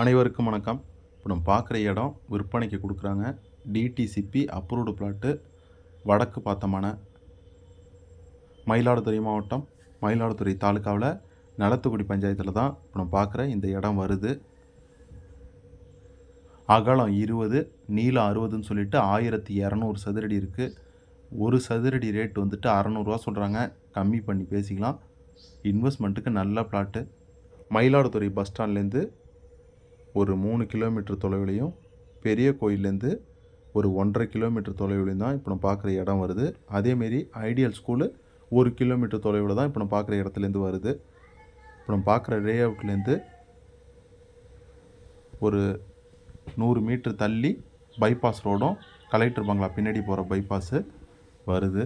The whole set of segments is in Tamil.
அனைவருக்கும் வணக்கம். இப்போ நம்ம பார்க்குற இடம் விற்பனைக்கு கொடுக்குறாங்க. டிடிசிபி அப்ரூவ்டு பிளாட்டு வடக்கு பார்த்தமான மயிலாடுதுறை மாவட்டம் மயிலாடுதுறை தாலுக்காவில் நலத்துக்குடி பஞ்சாயத்தில் தான் இப்போ நம்ம பார்க்குற இந்த இடம் வருது. அகலம் இருபது நீளம் அறுபதுன்னு சொல்லிட்டு ஆயிரத்தி இரநூறு சதுரடி இருக்குது ஒரு சதுரடி ரேட் வந்துட்டு அறநூறுவா சொல்கிறாங்க கம்மி பண்ணி பேசிக்கலாம். இன்வெஸ்ட்மெண்ட்டுக்கு நல்ல பிளாட்டு மயிலாடுதுறை பஸ் ஸ்டாண்ட்லேருந்து ஒரு மூணு கிலோமீட்டர் தொலைவிலையும் பெரிய கோயிலேருந்து ஒரு ஒன்றரை கிலோமீட்டர் தொலைவிலையும் தான் இப்போ நம்ம பார்க்குற இடம் வருது. அதேமாரி ஐடியல் ஸ்கூலு ஒரு கிலோமீட்டர் தொலைவில் தான் இப்போ நம்ம பார்க்குற இடத்துலேருந்து வருது. இப்போ நம்ம பார்க்குற லே அவுட்லேருந்து ஒரு நூறு மீட்ரு தள்ளி பைபாஸ் ரோடும் கலெக்டர் பங்களா பின்னாடி போகிற பைபாஸு வருது.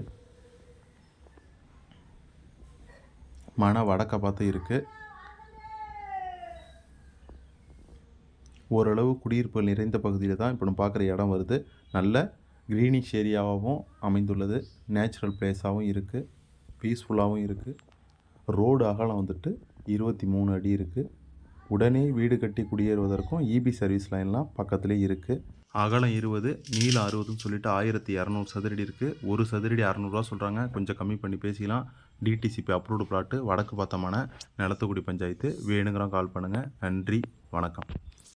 மன வடக்க பார்த்து இருக்குது ஓரளவு குடியிருப்புகள் நிறைந்த பகுதியில் தான் இப்போ நம்ம பார்க்குற இடம் வருது. நல்ல க்ரீனிஷ் ஏரியாவாகவும் அமைந்துள்ளது. நேச்சுரல் பிளேஸாகவும் இருக்குது பீஸ்ஃபுல்லாகவும் இருக்குது ரோடு அகலம் வந்துட்டு இருபத்தி மூணு அடி இருக்குது உடனே வீடு கட்டி குடியேறுவதற்கும் இபி சர்வீஸ் லைன்லாம் பக்கத்துலேயே இருக்குது அகலம் இருபது நீளம் அறுபதுன்னு சொல்லிட்டு ஆயிரத்தி இரநூறு சதுரடி இருக்குது ஒரு சதுரடி அறநூறுவா சொல்கிறாங்க கொஞ்சம் கம்மி பண்ணி பேசிக்கலாம். டிடிசிபி அப்ரூவ்டு ப்ளாட்டு வடக்கு பார்த்தமான நிலத்துக்குடி பஞ்சாயத்து. வேணுங்கிறோம் கால் பண்ணுங்கள் நன்றி வணக்கம்.